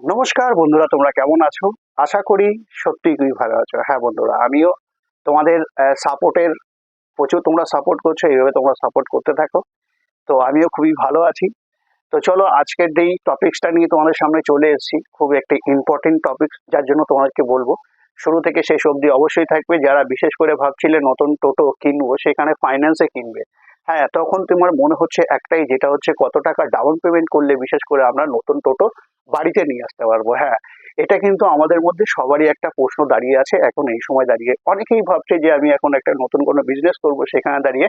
নমস্কার বন্ধুরা, তোমরা কেমন আছো? আশা করি সত্যি খুবই ভালো আছো। হ্যাঁ বন্ধুরা, আমিও তোমাদের সাপোর্টের প্রচুর তোমরা সাপোর্ট করছ, এইভাবে তোমরা সাপোর্ট করতে থাকো। তো আমিও খুবই ভালো আছি। তো চলো, আজকের যেই টপিকসটা নিয়ে তোমাদের সামনে চলে এসেছি, খুব একটি ইম্পর্টেন্ট টপিক যার জন্য তোমাদেরকে বলব। শুরু থেকে শেষ অবধি অবশ্যই থাকবে। যারা বিশেষ করে ভাবছিলে নতুন টোটো কিনবো, সেখানে ফাইন্যান্সে কিনবে। হ্যাঁ তখন তোমার মনে হচ্ছে একটাই, যেটা হচ্ছে কত টাকা ডাউন পেমেন্ট করলে বিশেষ করে আমরা নতুন টোটো বাড়িতে নিয়ে আসতে পারব। হ্যাঁ এটা কিন্তু আমাদের মধ্যে সবারই একটা প্রশ্ন দাঁড়িয়ে আছে। এখন এই সময় দাঁড়িয়ে অনেকেই ভাবছে যে আমি এখন একটা নতুন কোনো বিজনেস করব সেখানে দাঁড়িয়ে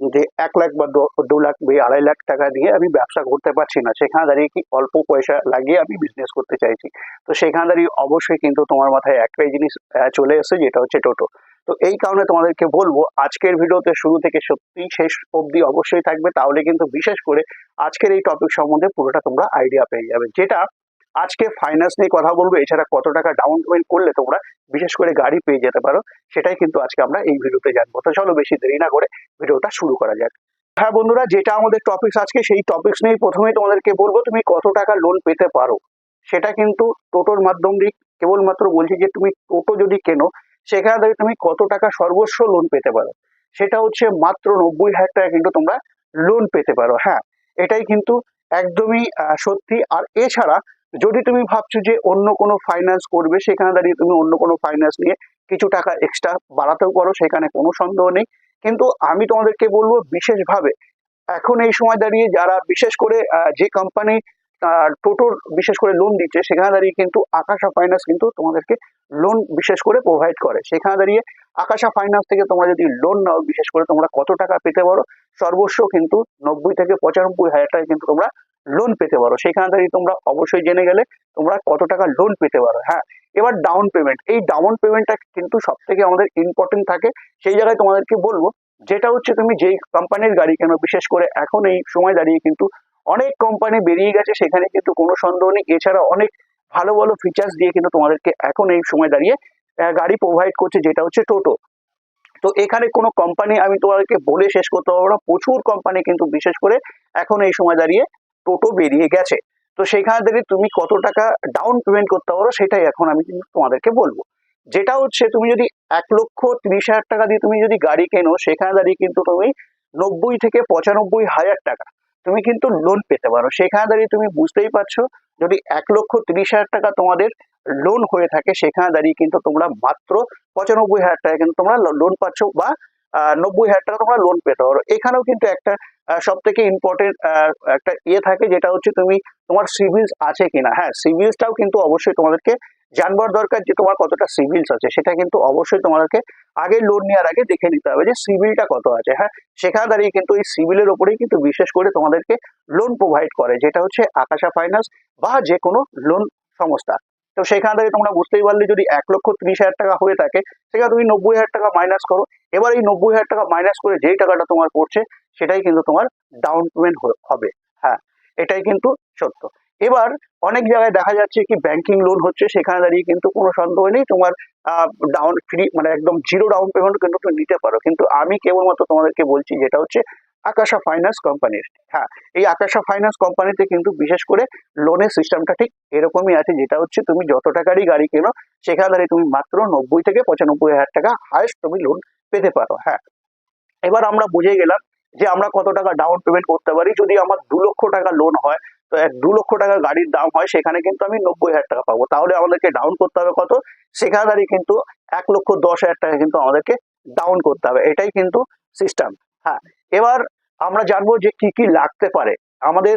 যে এক লাখ বা দু- লাখ বা আড়াই লাখ টাকা দিয়ে আমি ব্যবসা করতে পারছি না। সেখানে দাঁড়িয়ে কি অল্প পয়সা লাগিয়ে আমি বিজনেস করতে চাইছি? তো সেখানে দাঁড়িয়ে অবশ্যই কিন্তু তোমার মাথায় একটাই জিনিস চলে এসেছে, যেটা হচ্ছে টোটো। তো এই কারণে তোমাদেরকে বলব, আজকের ভিডিওতে শুরু থেকে সত্যি শেষ অবধি অবশ্যই থাকবে। তাহলে কিন্তু বিশেষ করে আজকের এই টপিক সম্বন্ধে পুরোটা তোমরা আইডিয়া পেয়ে যাবে। যেটা আজকে ফাইন্যান্স নিয়ে কথা বলব, এছাড়া কত টাকা ডাউন পেমেন্ট করলে তোমরা বিশেষ করে গাড়ি পেয়ে যেতে পারো, সেটাই কিন্তু আজকে আমরা এই ভিডিওতে জানব। তো চলো বেশি দেরি না করে ভিডিওটা শুরু করা যাক। হ্যাঁ বন্ধুরা, যেটা আমাদের টপিকস আজকে, সেই টপিকস নিয়ে প্রথমেই তোমাদেরকে বলব, তুমি কত টাকা লোন পেতে পারো? সেটা কিন্তু টোটোর মাধ্যম দিয়ে কেবলমাত্র বলছি যে, তুমি টোটো যদি কেনো সেখানে থেকে তুমি কত টাকা সর্বস্ব লোন পেতে পারো? সেটা হচ্ছে মাত্র নব্বই হাজার টাকা কিন্তু তোমরা লোন পেতে পারো হ্যাঁ? এটাই কিন্তু একদমই সত্যি। আর এছাড়া যদি তুমি ভাবছ যে অন্য কোনো ফাইন্যান্স করবে, সেখানে দাঁড়িয়ে তুমি অন্য কোনো ফাইন্যান্স নিয়ে কিছু টাকা এক্সট্রা বাড়াতেও পারো, সেখানে কোনো সন্দেহ নেই। কিন্তু আমি তোমাদেরকে বলব বিশেষভাবে, এখন এই সময় দাঁড়িয়ে যারা বিশেষ করে যে কোম্পানি টোটোর বিশেষ করে লোন দিচ্ছে, সেখানে দাঁড়িয়ে কিন্তু আকাশা ফাইন্যান্স কিন্তু তোমাদেরকে লোন বিশেষ করে প্রোভাইড করে। সেখানে দাঁড়িয়ে আকাশা ফাইন্যান্স থেকে তোমরা যদি লোন নাও, বিশেষ করে তোমরা কত টাকা পেতে পারো, সর্বস্ব কিন্তু নব্বই থেকে পঁচানব্বই হাজার টাকা কিন্তু তোমরা লোন পেতে পারো। সেখানে দাঁড়িয়ে তোমরা অবশ্যই জেনে গেলে তোমরা কত টাকা লোন পেতে পারো। হ্যাঁ এবার ডাউন পেমেন্ট এই ডাউন পেমেন্টটা কিন্তু সব থেকে আমাদের ইম্পর্টেন্ট থাকে। সেই জায়গায় তোমাদেরকে বলব, যেটা হচ্ছে তুমি যেই কোম্পানির গাড়ি কেন, বিশেষ করে এখন এই সময় দাঁড়িয়ে কিন্তু অনেক কোম্পানি বেরিয়ে গেছে, সেখানে কিন্তু কোনো সন্দেহ নেই। এছাড়া অনেক ভালো ভালো ফিচার্স দিয়ে কিন্তু তোমাদেরকে এখন এই সময় দাঁড়িয়ে গাড়ি প্রোভাইড করছে, যেটা হচ্ছে টোটো। তো এখানে কোনো কোম্পানি আমি তোমাদেরকে বলে শেষ করতে পারব না, প্রচুর কোম্পানি কিন্তু বিশেষ করে এখন এই সময় দাঁড়িয়ে টোটো বেরিয়ে গেছে। তো সেখানে দাঁড়িয়ে তুমি কত টাকা ডাউন পেমেন্ট করতে পারো, সেটাই এখন আমি কিন্তু তোমাদেরকে বলব। যেটা হচ্ছে, তুমি যদি এক লক্ষ তিরিশ হাজার টাকা দিয়ে তুমি যদি গাড়ি কেনো, সেখানে দাঁড়িয়ে কিন্তু তুমি নব্বই থেকে পঁচানব্বই হাজার টাকা। তুমি কিন্তু লোন পেতে পারো। সেখানে দাঁড়িয়ে তুমি বুঝতেই পারছ, যদি এক লক্ষ তিরিশ হাজার টাকা তোমাদের লোন হয়ে থাকে, সেখানে দাঁড়িয়ে কিন্তু তোমরা মাত্র পঁচানব্বই হাজার টাকা কিন্তু তোমরা লোন পাচ্ছ বা নব্বই হাজার টাকা তোমরা লোন পেতে পারো। এখানেও কিন্তু একটা সব থেকে ইম্পর্টেন্ট একটা ইয়ে থাকে, যেটা হচ্ছে তুমি তোমার সিভিলস আছে কিনা। হ্যাঁ সিভিলসটাও কিন্তু অবশ্যই তোমাদেরকে জানবার দরকার যে তোমার কতটা সিভিলস আছে, সেটা কিন্তু অবশ্যই তোমাদেরকে আগে লোন নেওয়ার আগে দেখে নিতে হবে যে সিভিলটা কত আছে। হ্যাঁ সেখানে দাঁড়িয়ে কিন্তু এই সিভিলের ওপরেই কিন্তু বিশেষ করে তোমাদেরকে লোন প্রোভাইড করে, যেটা হচ্ছে আকাশা ফাইন্যান্স বা যে কোনো লোন সংস্থা। তো সেখানে দাঁড়িয়ে তোমরা বুঝতেই পারলে যদি এক লক্ষ ত্রিশ হাজার টাকা হয়ে থাকে, সেখানে তুমি নব্বই হাজার টাকা মাইনাস করো। এবার এই নব্বই হাজার টাকা মাইনাস করে যেই টাকাটা তোমার পড়ছে, সেটাই কিন্তু তোমার ডাউন পেমেন্ট হবে। হ্যাঁ এটাই কিন্তু সত্য। এবার অনেক জায়গায় দেখা যাচ্ছে কি ব্যাংকিং লোন হচ্ছে, সেখানে দাঁড়িয়ে কিন্তু কোনো সন্দেহ নেই, তোমার ডাউন ফ্রি মানে একদম জিরো ডাউন পেমেন্ট কিন্তু তুমি নিতে পারো। কিন্তু আমি কেবলমাত্র তোমাদেরকে বলছি যেটা হচ্ছে আকাশা ফাইন্যান্স কোম্পানির হ্যাঁ এই আকাশা ফাইন্যান্স কোম্পানিতে কিন্তু বিশেষ করে লোনের সিস্টেমটা ঠিক এরকমই আছে, যেটা হচ্ছে তুমি যত টাকারই গাড়ি কেনো, সেখানে দাঁড়িয়ে তুমি মাত্র নব্বই থেকে পঁচানব্বই হাজার টাকা হায়েস্ট তুমি লোন পেতে পারো। হ্যাঁ এবার আমরা বুঝে গেলাম যে আমরা কত টাকা ডাউন পেমেন্ট করতে পারি। যদি আমার দু লক্ষ টাকা লোন হয় দু লক্ষ টাকা গাড়ির দাম হয়, সেখানে কিন্তু আমি নব্বই হাজার টাকা পাবো। তাহলে আমাদেরকে ডাউন করতে হবে কত? সেখানে দাঁড়িয়ে কিন্তু এক লক্ষ দশ হাজার টাকা কিন্তু আমাদেরকে ডাউন করতে হবে। এটাই কিন্তু সিস্টেম হ্যাঁ এবার আমরা জানব যে কি কি লাগতে পারে। আমাদের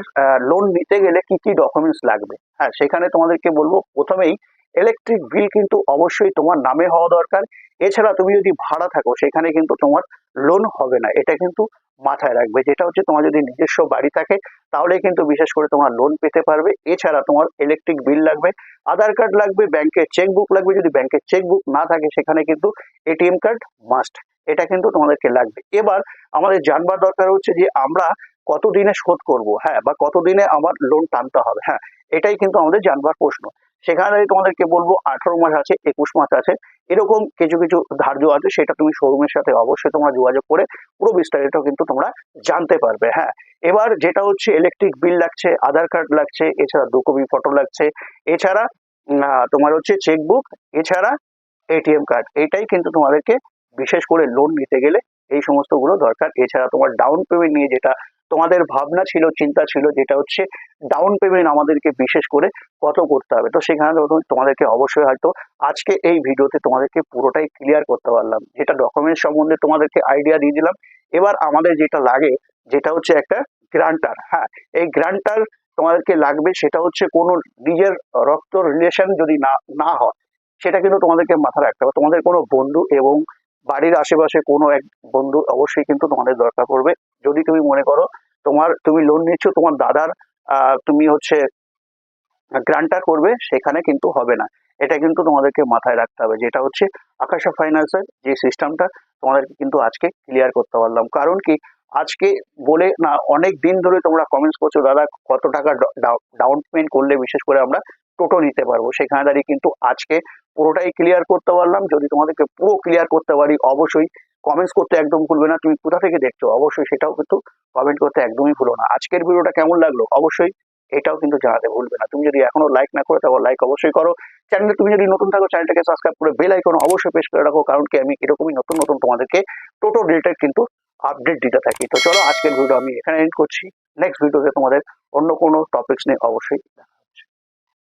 লোন নিতে গেলে কি কি ডকুমেন্টস লাগবে? হ্যাঁ সেখানে তোমাদেরকে বলব, প্রথমেই ইলেকট্রিক বিল কিন্তু অবশ্যই তোমার নামে হওয়া দরকার। এছাড়া তুমি যদি ভাড়া থাকো, সেখানে কিন্তু তোমার লোন হবে না। এটা কিন্তু মাথায় রাখবে, যেটা হচ্ছে তোমার যদি নিজস্ব বাড়ি থাকে তাহলে কিন্তু বিশেষ করে তোমার লোন পেতে পারবে। এছাড়া তোমার ইলেকট্রিক বিল লাগবে আধার কার্ড লাগবে ব্যাংকের চেকবুক লাগবে, যদি ব্যাংকের চেকবুক না থাকে, সেখানে কিন্তু এটিএম কার্ড মাস্ট এটা কিন্তু তোমাদেরকে লাগবে। এবার আমাদের জানবার দরকার হচ্ছে যে আমরা কতদিনে শোধ করব হ্যাঁ বা কতদিনে আমার লোন টানতে হবে হ্যাঁ এটাই কিন্তু আমাদের জানবার প্রশ্ন। সেখানে তোমাদেরকে বলব, আঠারো মাস আছে, একুশ মাস আছে, এরকম কিছু কিছু ধার্য আছে, সেটা তুমি শোরুমের সাথে অবশ্যই তোমরা যোগাযোগ করে পুরো বিস্তারিত কিন্তু তোমরা জানতে পারবে হ্যাঁ। এবার যেটা হচ্ছে ইলেকট্রিক বিল লাগছে আধার কার্ড লাগছে, এছাড়া দু কপি ফটো লাগছে, এছাড়া তোমার হচ্ছে চেকবুক এছাড়া এটিএম কার্ড এটাই কিন্তু তোমাদেরকে বিশেষ করে লোন নিতে গেলে এই সমস্তগুলো দরকার। এছাড়া তোমার ডাউন পেমেন্ট নিয়ে যেটা তোমাদের ভাবনা ছিল, চিন্তা ছিল যেটা হচ্ছে ডাউন পেমেন্ট আমাদেরকে বিশেষ করে কত করতে হবে। তো সেখানে তোমাদেরকে অবশ্যই হয়তো আজকে এই ভিডিওতে তোমাদেরকে পুরোটাই ক্লিয়ার করতে পারলাম। যেটা ডকুমেন্ট সম্বন্ধে তোমাদেরকে আইডিয়া দিয়ে দিলাম। এবার আমাদের যেটা লাগে, যেটা হচ্ছে একটা গ্রান্টার হ্যাঁ এই গ্রান্টার তোমাদেরকে লাগবে সেটা হচ্ছে কোনো নিজের রক্ত রিলেশন যদি না না হয়, সেটা কিন্তু তোমাদেরকে মাথায় রাখতে হবে। তোমাদের কোনো বন্ধু এবং বাড়ির আশেপাশে কোনো এক বন্ধু অবশ্যই কিন্তু তোমাদের দরকার পড়বে। যদি তুমি মনে করো তোমার, তুমি লোন নিচ্ছ, তোমার দাদার তুমি হচ্ছে গ্রান্টার করবে, সেখানে কিন্তু হবে না। এটা কিন্তু তোমাদেরকে মাথায় রাখতে হবে। যেটা হচ্ছে আকাশা ফাইন্যান্সের যে সিস্টেমটা তোমাদেরকে কিন্তু আজকে ক্লিয়ার করতে পারলাম। কারণ কি? আজকে বলে না, অনেক দিন ধরে তোমরা কমেন্টস করছ, দাদা, কত টাকা ডাউন পেমেন্ট করলে বিশেষ করে আমরা টোটো নিতে পারব? সেখানে দাঁড়িয়ে কিন্তু আজকে পুরোটাই ক্লিয়ার করতে পারলাম। যদি তোমাদেরকে পুরো ক্লিয়ার করতে পারি, অবশ্যই কমেন্টস করতে একদম ভুলবে না। তুমি কোথা থেকে দেখছ? অবশ্যই সেটাও কিন্তু কমেন্ট করতে একদমই ভুলো না। আজকের ভিডিওটা কেমন লাগল? অবশ্যই এটাও কিন্তু জানাতে ভুলবে না। তুমি যদি এখনও লাইক না করে থাকো লাইক অবশ্যই করো। চ্যানেলে তুমি যদি নতুন থাকো চ্যানেলটাকে সাবস্ক্রাইব করে বেল আইকন অবশ্যই প্রেস করে রাখো। কারণ কি, আমি এরকমই নতুন নতুন তোমাদেরকে টোটো রিলেটেড কিন্তু আপডেট দিতে থাকি। তো চলো, আজকের ভিডিও আমি এখানে এন্ড করছি। নেক্সট ভিডিওতে তোমাদের অন্য কোনো টপিকস নিয়ে অবশ্যই দেখা।